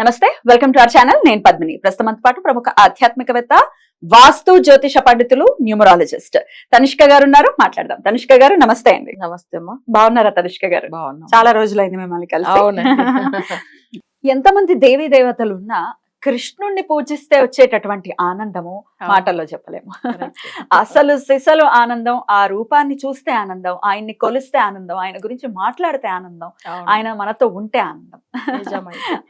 నమస్తే welcome to our channel. నేను పద్మిని. ప్రస్తుతం పాటు ప్రముఖ ఆధ్యాత్మికవేత్త వాస్తు జ్యోతిష పండితులు న్యూమరాలజిస్ట్ తనిష్క గారు ఉన్నారు. మాట్లాడదాం. తనిష్క గారు నమస్తే అండి. నమస్తే అమ్మా. బాగున్నారా తనిష్క గారు? చాలా రోజులైంది మిమ్మల్ని కలిసి. ఎంతమంది దేవీ దేవతలు ఉన్నా కృష్ణుణ్ణి పూజిస్తే వచ్చేటటువంటి ఆనందము మాటల్లో చెప్పలేము. అసలు సిసలు ఆనందం ఆ రూపాన్ని చూస్తే ఆనందం ఆయన్ని కొలిస్తే ఆనందం ఆయన గురించి మాట్లాడితే ఆనందం ఆయన మనతో ఉంటే ఆనందం.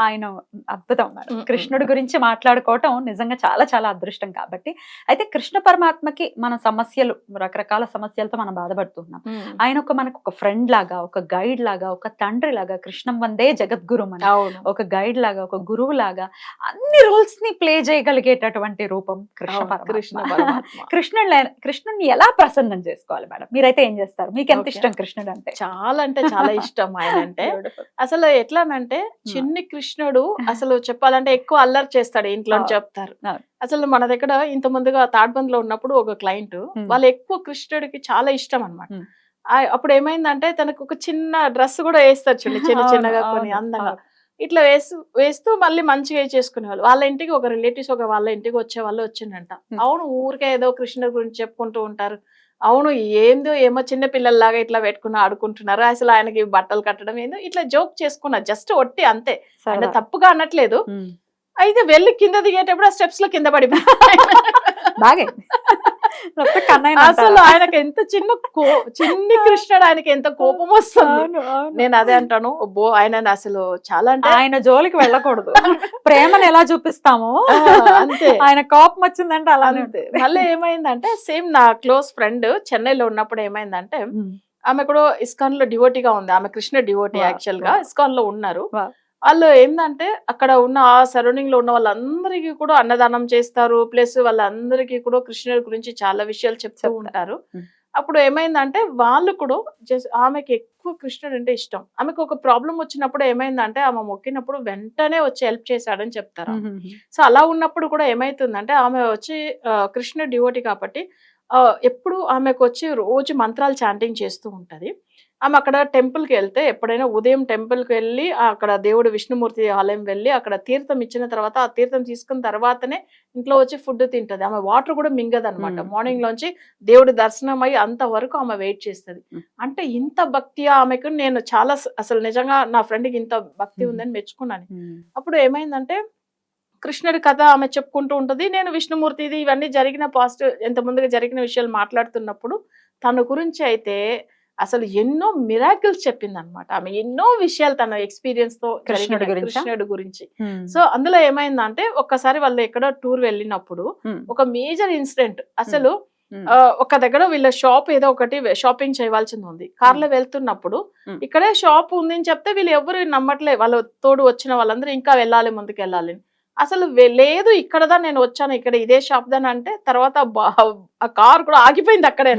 ఆయన అద్భుతం. కృష్ణుడి గురించి మాట్లాడుకోవటం నిజంగా చాలా చాలా అదృష్టం కాబట్టి. అయితే కృష్ణ పరమాత్మకి మన సమస్యలు రకరకాల సమస్యలతో మనం బాధపడుతున్నాం. ఆయన ఒక మనకు ఒక ఫ్రెండ్ లాగా ఒక గైడ్ లాగా ఒక తండ్రి లాగా కృష్ణం వందే జగద్గురు మన. ఒక గైడ్ లాగా ఒక గురువు లాగా అన్ని రోల్స్ని ప్లే చేయగలిగేటటువంటి రూపం కృష్ణ కృష్ణ. కృష్ణుడు కృష్ణుడిని ఎలా ప్రసన్నం చేసుకోవాలి మేడం మీరైతే ఏం చేస్తారు మీకు ఎంత. ఇష్టం కృష్ణుడు అంటే చాలా అంటే చాలా ఇష్టం ఆయన అంటే అసలు ఎట్లానంటే చిన్ని కృష్ణుడు అసలు చెప్పాలంటే ఎక్కువ అల్లరి చేస్తాడు ఇంట్లో. చెప్తారు. అసలు మన దగ్గర ఇంత ముందుగా తాడ్బందిలో ఉన్నప్పుడు ఒక క్లయింట్ Hmm. వాళ్ళు ఎక్కువ కృష్ణుడికి చాలా ఇష్టం అనమాట Hmm. అప్పుడు ఏమైందంటే తనకు ఒక చిన్న డ్రెస్ కూడా వేస్తారు చూడండి చిన్న చిన్నగా కొన్ని అందంగా. ఇట్లా వేస్తూ వేస్తూ మళ్ళీ మంచిగా చేసుకునేవాళ్ళు. వాళ్ళ ఇంటికి ఒక రిలేటివ్స్ ఒక వాళ్ళ ఇంటికి వచ్చే వాళ్ళు వచ్చిందంట. అవును ఊరికే ఏదో కృష్ణుడి గురించి చెప్పుకుంటూ ఉంటారు. అవును ఏందో ఏమో చిన్న పిల్లల్లాగా ఇట్లా పెట్టుకుని ఆడుకుంటున్నారు. అసలు ఆయనకి బట్టలు కట్టడం ఏందో ఇట్లా జోక్ చేసుకున్నారు జస్ట్ ఒట్టి అంతే. అంటే. తప్పుగా అనట్లేదు. అయితే వెళ్ళి కింద దిగేటప్పుడు ఆ స్టెప్స్లో కింద పడి బాగే. అసలు ఆయనకి ఎంత చిన్న కో చిన్ని కృష్ణుడు ఆయనకి ఎంత కోపం వస్తుంది. నేను అదే అంటాను బో ఆయన అసలు చాలా అంటే ఆయన జోలికి వెళ్ళకూడదు. ప్రేమను ఎలా చూపిస్తామో? అంతే. ఆయన కోపం వచ్చిందంటే అలానే అంతే. మళ్ళీ ఏమైందంటే సేమ్ నా క్లోజ్ ఫ్రెండ్ చెన్నైలో ఉన్నప్పుడు ఏమైందంటే. ఆమె కూడా ఇస్కాన్లో డివోటీగా ఉంది. ఆమె కృష్ణ డివోటీ యాక్చువల్గా. ఇస్కాన్లో ఉన్నారు. వాళ్ళు ఏంటంటే అక్కడ ఉన్న ఆ సరౌండింగ్లో ఉన్న వాళ్ళందరికీ కూడా అన్నదానం చేస్తారు ప్లస్ వాళ్ళందరికీ కూడా కృష్ణుడి గురించి చాలా విషయాలు చెప్తూ. ఉంటారు. అప్పుడు ఏమైందంటే వాళ్ళు కూడా జస్ట్ ఆమెకి ఎక్కువ కృష్ణుడు అంటే ఇష్టం ఆమెకు ఒక ప్రాబ్లం వచ్చినప్పుడు ఏమైందంటే ఆమె మొక్కినప్పుడు వెంటనే వచ్చి హెల్ప్ చేశాడని చెప్తారు. సో అలా ఉన్నప్పుడు కూడా ఏమైతుందంటే ఆమె వచ్చి కృష్ణ డివోటి కాబట్టి ఎప్పుడు ఆమెకు వచ్చి రోజు మంత్రాలు చాంటింగ్ చేస్తూ ఉంటది ఆమె అక్కడ temple కి వెళ్తే ఎప్పుడైనా ఉదయం temple కి వెళ్ళి అక్కడ దేవుడు విష్ణుమూర్తి ఆలయం వెళ్ళి అక్కడ తీర్థం ఇచ్చిన తర్వాత ఆ తీర్థం తీసుకున్న తర్వాతనే ఇంట్లో వచ్చి ఫుడ్ తింటది ఆమె వాటర్ కూడా మింగదు అనమాట. మార్నింగ్ లోంచి దేవుడి దర్శనం అయ్యి అంత వరకు ఆమె వెయిట్ చేస్తుంది. అంటే ఇంత భక్తి ఆమెకు నేను చాలా అసలు నిజంగా నా ఫ్రెండ్కి ఇంత భక్తి. ఉందని మెచ్చుకున్నాను. అప్పుడు ఏమైందంటే కృష్ణుడి కథ ఆమె చెప్పుకుంటూ ఉంటది నేను విష్ణుమూర్తిది ఇవన్నీ జరిగిన పాజిటివ్ ఎంత ముందుగా జరిగిన విషయాలు మాట్లాడుతున్నప్పుడు తన గురించి అయితే అసలు ఎన్నో మిరాకిల్స్ చెప్పింది అనమాట ఆమె ఎన్నో విషయాలు తన ఎక్స్పీరియన్స్తో కృష్ణుడి గురించా? కృష్ణుడి గురించి ఉమ్. సో అందులో ఏమైందంటే ఒక్కసారి వాళ్ళు ఎక్కడో టూర్ వెళ్ళినప్పుడు. ఒక మేజర్ ఇన్సిడెంట్ అసలు ఒక దగ్గర వీళ్ళ షాప్ ఏదో ఒకటి షాపింగ్ చేయవలసింది ఉంది కార్లో వెళ్తున్నప్పుడు. ఇక్కడే షాప్ ఉంది అని చెప్తే వీళ్ళు ఎవరు నమ్మట్లే వాళ్ళ తోడు వచ్చిన వాళ్ళందరూ ఇంకా వెళ్ళాలి ముందుకు వెళ్ళాలి. అసలు లేదు ఇక్కడదా నేను వచ్చాను ఇక్కడ ఇదే షాప్ దాని అంటే తర్వాత ఆ కార్ కూడా ఆగిపోయింది అక్కడే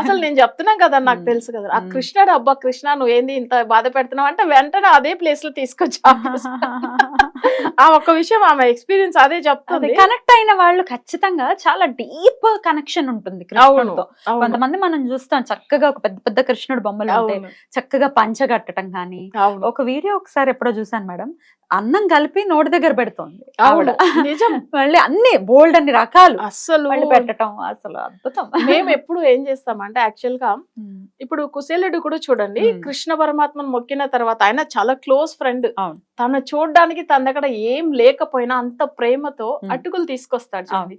అసలు నేను చెప్తున్నాం కదా నాకు. తెలుసు కదా. ఆ. కృష్ణుడు అబ్బా కృష్ణ నువ్వు ఏంది ఇంత బాధ పెడుతున్నావు అంటే వెంటనే అదే ప్లేస్లో తీసుకొచ్చా ఆ ఒక్క విషయం ఆమె ఎక్స్పీరియన్స్ అదే చెప్తుంది. కనెక్ట్ అయిన వాళ్ళు ఖచ్చితంగా చాలా డీప్ కనెక్షన్ ఉంటుంది కృష్ణుడితో. కొంతమంది మనం చూస్తాం చక్కగా ఒక పెద్ద పెద్ద కృష్ణుడు బొమ్మలు ఉంటాయి చక్కగా పంచ కట్టడం కానీ ఒక వీడియో ఒకసారి ఎప్పుడో చూసాను మేడం. అన్నం కలిపి నోటి దగ్గర పెడుతోంది ఆవిడ. నిజం మళ్ళీ అన్ని బోల్డ్ అన్ని రకాలు అస్సలు మళ్ళీ పెట్టడం అసలు అద్భుతం మేము ఎప్పుడు ఏం చేస్తామంటే యాక్చువల్గా. ఇప్పుడు కుశేలుడు కూడా చూడండి. కృష్ణ పరమాత్మను మొక్కిన తర్వాత ఆయన చాలా క్లోజ్ ఫ్రెండ్. తను చూడడానికి తన దగ్గర ఏం లేకపోయినా అంత ప్రేమతో. అటుకులు తీసుకొస్తాడు చూడండి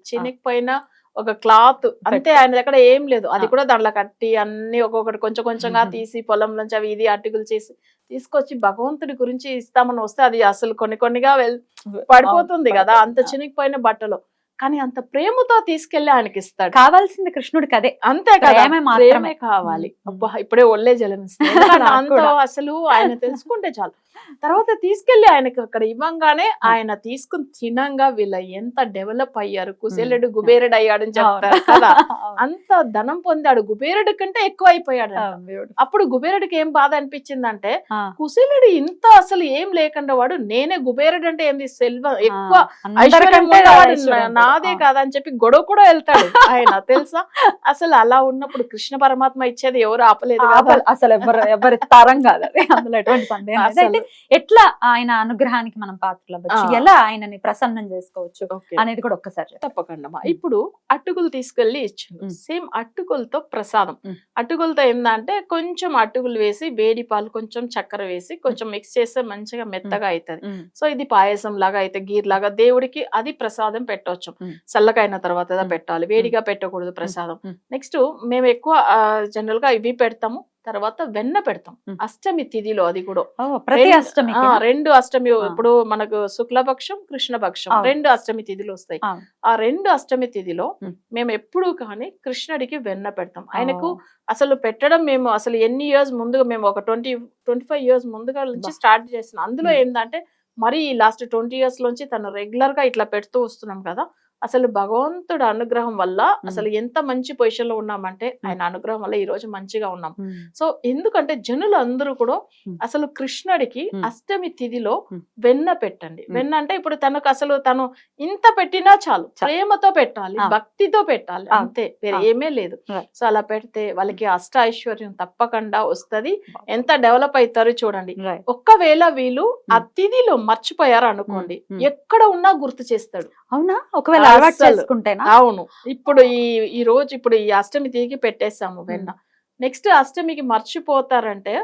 ఒక క్లాత్ అంతే. ఆయన దగ్గర ఏం లేదు అది. కూడా దాంట్లో కట్టి అన్ని ఒక్కొక్కటి కొంచెం కొంచెంగా. తీసి పొలం నుంచి అవి ఇది అటుకులు చేసి తీసుకొచ్చి భగవంతుడి గురించి ఇస్తామని వస్తే అది అసలు కొన్ని కొన్నిగా వెల్ పడిపోతుంది కదా అంత. చినిగిపోయిన బట్టలు కానీ అంత ప్రేమతో తీసుకెళ్ళి ఆయనకి ఇస్తాడు కావాల్సింది కృష్ణుడికి అదే అంతే కదా ప్రేమే కావాలి. అబ్బా ఇప్పుడే ఒళ్ళే జలం అంత. అసలు ఆయన తెలుసుకుంటే చాలు తర్వాత తీసుకెళ్ళి ఆయనకి అక్కడ ఇవ్వంగానే ఆయన తీసుకుని తినంగా వీళ్ళ ఎంత డెవలప్ అయ్యారు కుశలుడు కుబేరుడు అయ్యాడని చెప్తారు కదా. అంత ధనం పొందాడు. కుబేరుడి కంటే ఎక్కువ అయిపోయాడు అప్పుడు కుబేరుడికి ఏం బాధ అనిపించిందంటే కుశలుడు ఇంత అసలు ఏం లేకుండా వాడు నేనే కుబేరుడు అంటే ఏంది? సెల్వ ఎక్కువ నాదే కాదా అని చెప్పి గొడవ కూడా వెళ్తాడు ఆయన తెలుసా? అసలు అలా ఉన్నప్పుడు కృష్ణ పరమాత్మ ఇచ్చేది ఎవరు ఆపలేదు అసలు ఎవరు ఎవరి తరం కాదు అది. అందులో ఎటువంటి సందేహం ఎట్లా ఆయన అనుగ్రహానికి మనం పాత్రలు అవ్వచ్చు ఆ. ఎలా ఆయనని ప్రసన్నం చేసుకోవచ్చు. అనేది కూడా ఒక్కసారి. తప్పకుండా. ఇప్పుడు అటుకులు తీసుకెళ్ళి ఇచ్చిండు. సేమ్ అటుకులతో ప్రసాదం ఉమ్. అటుకులతో ఏందంటే కొంచెం అటుకులు వేసి వేడి పాలు కొంచెం చక్కెర వేసి కొంచెం మిక్స్ చేస్తే మంచిగా మెత్తగా అవుతుంది సో ఇది పాయసం లాగా అయితే గీర్ లాగా దేవుడికి అది ప్రసాదం పెట్టవచ్చు. చల్లకైన తర్వాత. పెట్టాలి వేడిగా పెట్టకూడదు ప్రసాదం. నెక్స్ట్ మేము ఎక్కువ జనరల్గా ఇవి పెడతాము తర్వాత వెన్న పెడతాం. అష్టమి తిథిలో అది కూడా ప్రతి ఆ, రెండు అష్టమి. ఇప్పుడు మనకు శుక్లపక్షం కృష్ణపక్షం. రెండు అష్టమి తిథులు వస్తాయి. ఆ రెండు అష్టమి తిథిలో. మేము ఎప్పుడు కానీ కృష్ణుడికి వెన్న పెడతాం ఆయనకు అసలు పెట్టడం మేము అసలు ఎన్ని ఇయర్స్ ముందుగా మేము ఒక ట్వంటీ ట్వంటీ ఫైవ్ ఇయర్స్ ముందుగా నుంచి. స్టార్ట్ చేస్తున్నాం అందులో. ఏంటంటే మరి లాస్ట్ ట్వంటీ ఇయర్స్ నుంచి తను రెగ్యులర్గా ఇట్లా పెడుతూ వస్తున్నాం కదా అసలు భగవంతుడు అనుగ్రహం వల్ల అసలు ఎంత మంచి పొజిషన్లో ఉన్నామంటే ఆయన అనుగ్రహం వల్ల ఈ రోజు మంచిగా ఉన్నాం సో ఎందుకంటే జనులు అందరూ కూడా. అసలు కృష్ణుడికి. అష్టమి తిథిలో. వెన్న పెట్టండి. వెన్న అంటే ఇప్పుడు తనకు అసలు తను ఇంత పెట్టినా చాలు. ప్రేమతో పెట్టాలి. భక్తితో పెట్టాలి. అంతే వేరే. ఏమీ లేదు. సో అలా పెడితే వాళ్ళకి అష్ట ఐశ్వర్యం తప్పకుండా వస్తది. ఎంత డెవలప్ అవుతారో చూడండి. ఒక్కవేళ వీళ్ళు ఆ తిథిలో మర్చిపోయారు అనుకోండి. ఎక్కడ ఉన్నా గుర్తు చేస్తాడు అవునా? ఒకవేళ అలవాటు. చేసుకుంటేనా? అవును. ఇప్పుడు ఈ ఈ రోజు ఇప్పుడు ఈ అష్టమి తీగి పెట్టేస్తాము వెన్న. నెక్స్ట్ అష్టమికి మర్చిపోతారంటే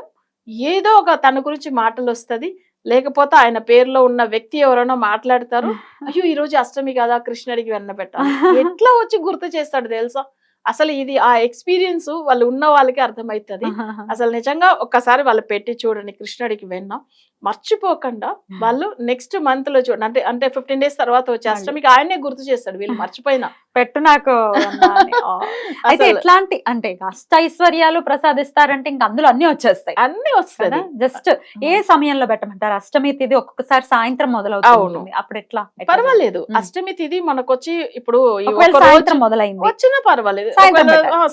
ఏదో ఒక తన గురించి మాటలు వస్తది లేకపోతే ఆయన పేరులో ఉన్న వ్యక్తి ఎవరైనా మాట్లాడతారు. అయ్యో ఈ రోజు అష్టమి కదా కృష్ణుడికి వెన్న పెట్టాలి. ఎట్లా వచ్చి గుర్తు చేస్తాడు తెలుసా? అసలు ఇది ఆ ఎక్స్పీరియన్స్ వాళ్ళు ఉన్న వాళ్ళకి అర్థమవుతుంది అసలు నిజంగా ఒక్కసారి వాళ్ళు పెట్టి చూడండి కృష్ణుడికి వెన్న. మర్చిపోకుండా వాళ్ళు నెక్స్ట్ మంత్లో చూడండి అంటే అంటే ఫిఫ్టీన్ డేస్ తర్వాత వచ్చే. అష్టమికి ఆయనే గుర్తు చేస్తాడు వీళ్ళు మర్చిపోయినా. పెట్టు నాకు. అయితే ఎట్లాంటి అంటే ఇంకా అష్ట ఐశ్వర్యాలు ప్రసాదిస్తారంటే ఇంకా అందులో అన్ని వచ్చేస్తాయి. అన్ని వస్తుంది. జస్ట్ ఏ సమయంలో పెట్టమంటారు? అష్టమి తిథి ఒక్కొక్కసారి సాయంత్రం మొదలవుతుంది అప్పుడు ఎట్లా? పర్వాలేదు. అష్టమి తిథి మనకు వచ్చి ఇప్పుడు సాయంత్రం మొదలైంది. వచ్చినా పర్వాలేదు.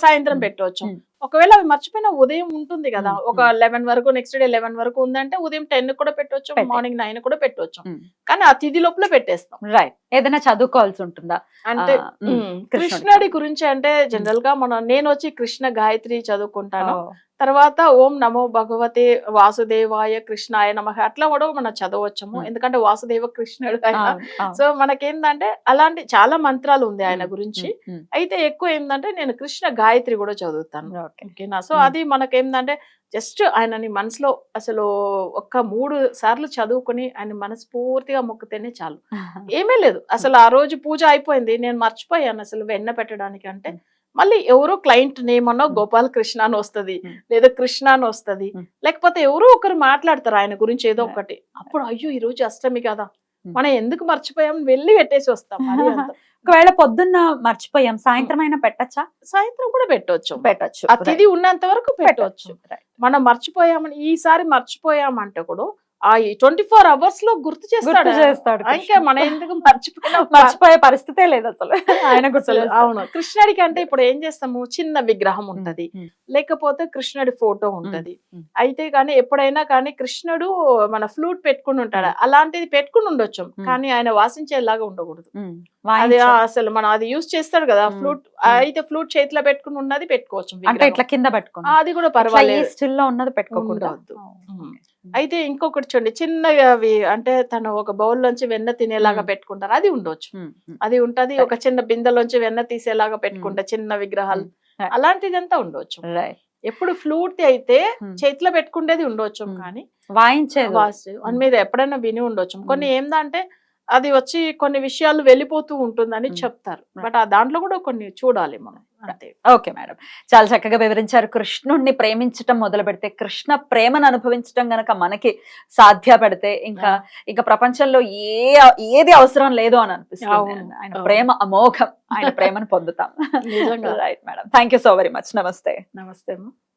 సాయంత్రం. పెట్టవచ్చు. ఒకవేళ అవి మర్చిపోయిన ఉదయం ఉంటుంది కదా. ఒక లెవెన్ వరకు నెక్స్ట్ డే లెవెన్ వరకు ఉందంటే ఉదయం టెన్ కూడా పెట్టవచ్చు పెట్టే. మార్నింగ్ నైన్ కూడా పెట్టవచ్చు. కానీ ఆ తిథి లోపల పెట్టేస్తాం. రైట్ ఏదైనా చదువుకోవాల్సి ఉంటుందా? అంటే కృష్ణుడి. గురించి అంటే జనరల్గా మనం నేను వచ్చి కృష్ణ గాయత్రి చదువుకుంటాను. తర్వాత ఓం నమో భగవతే వాసుదేవాయ కృష్ణాయ నమః అట్లా కూడా మనం చదవచ్చము. ఎందుకంటే వాసుదేవ కృష్ణుడు ఆయన. సో మనకేందంటే అలాంటి చాలా మంత్రాలు ఉంది ఆయన గురించి. అయితే ఎక్కువ ఏంటంటే నేను కృష్ణ గాయత్రి కూడా చదువుతాను ఓకే. ఓకేనా సో. అది మనకేందంటే జస్ట్ ఆయనని మనసులో అసలు ఒక్క మూడు సార్లు చదువుకొని ఆయన మనస్ఫూర్తిగా మొక్కితేనే చాలు ఏమీ లేదు అసలు ఆ రోజు పూజ అయిపోయింది నేను మర్చిపోయాను అసలు వెన్న పెట్టడానికి అంటే. మళ్ళీ ఎవరో క్లయింట్ నేమ్ అన్నో. గోపాల్ కృష్ణ అని వస్తది. లేదా కృష్ణ అని వస్తది. లేకపోతే ఎవరో ఒకరు మాట్లాడతారు ఆయన గురించి ఏదో. ఒకటి అప్పుడు అయ్యో ఈ రోజు అష్టమి కదా. మనం ఎందుకు మర్చిపోయాం వెళ్ళి పెట్టేసి వస్తాం. ఒకవేళ పొద్దున్న మర్చిపోయాం సాయంత్రం అయినా పెట్టచ్చా సాయంత్రం కూడా పెట్టవచ్చు పెట్టచ్చు ఆ తిథి ఉన్నంత వరకు పెట్టవచ్చు. మనం మర్చిపోయామని ఈసారి మర్చిపోయామంటే కూడా ఆ ట్వంటీ ఫోర్ అవర్స్లో గుర్తు చేస్తాడు? చేస్తాడు ఇంకా. మనం ఎందుకు మర్చిపోయినా మర్చిపోయే పరిస్థితే లేదు అసలు. ఆయన. అవును. కృష్ణుడికి అంటే ఇప్పుడు ఏం చేస్తాము? చిన్న విగ్రహం ఉంటది. లేకపోతే కృష్ణుడి ఫోటో ఉంటది. అయితే కానీ ఎప్పుడైనా కానీ కృష్ణుడు మన ఫ్లూట్ పెట్టుకుని ఉంటాడు అలాంటిది పెట్టుకుని ఉండొచ్చు. కానీ ఆయన వాసించేలాగా ఉండకూడదు. అది వాయించు. అసలు మనం అది యూజ్ చేస్తాడు కదా. ఫ్లూట్. అయితే ఫ్లూట్ చేతిలో పెట్టుకుని ఉన్నది పెట్టుకోవచ్చు అంటే. ఇట్లా కింద పెట్టుకుని అది కూడా పర్వాలేదు స్టిల్లో ఉన్నది. ఉమ్. అయితే ఇంకొకటి చూడండి చిన్నగా అవి అంటే తను ఒక బౌల్ లోంచి వెన్న తినేలాగా. పెట్టుకుంటారు అది ఉండొచ్చు అది ఉంటది ఒక చిన్న బిందెలోంచి వెన్న తీసేలాగా పెట్టుకుంటారు చిన్న విగ్రహాలు. అలాంటిదంతా ఉండొచ్చు ఎప్పుడు ఫ్లూట్ అయితే. చేతిలో పెట్టుకుండేది ఉండొచ్చు. కానీ వాయించేది వాస్ అని మీద ఎప్పుడైనా విని ఉండొచ్చు కొన్ని ఏందంటే అది వచ్చి కొన్ని విషయాలు వెళ్ళిపోతూ ఉంటుందని. చెప్తారు. బట్ ఆ దాంట్లో కూడా కొన్ని చూడాలి మనం. అంతే. Okay madam. చాలా చక్కగా వివరించారు. కృష్ణుణ్ణి ప్రేమించటం మొదలు పెడితే కృష్ణ ప్రేమను అనుభవించటం గనక మనకి సాధ్యపడితే ఇంకా ఇంకా ప్రపంచంలో ఏ ఏది అవసరం లేదు అని అనిపిస్తుంది. ఆయన. ప్రేమ అమోఘం. ఆయన ప్రేమను పొందుతాం. Right madam thank you so very much నమస్తే నమస్తే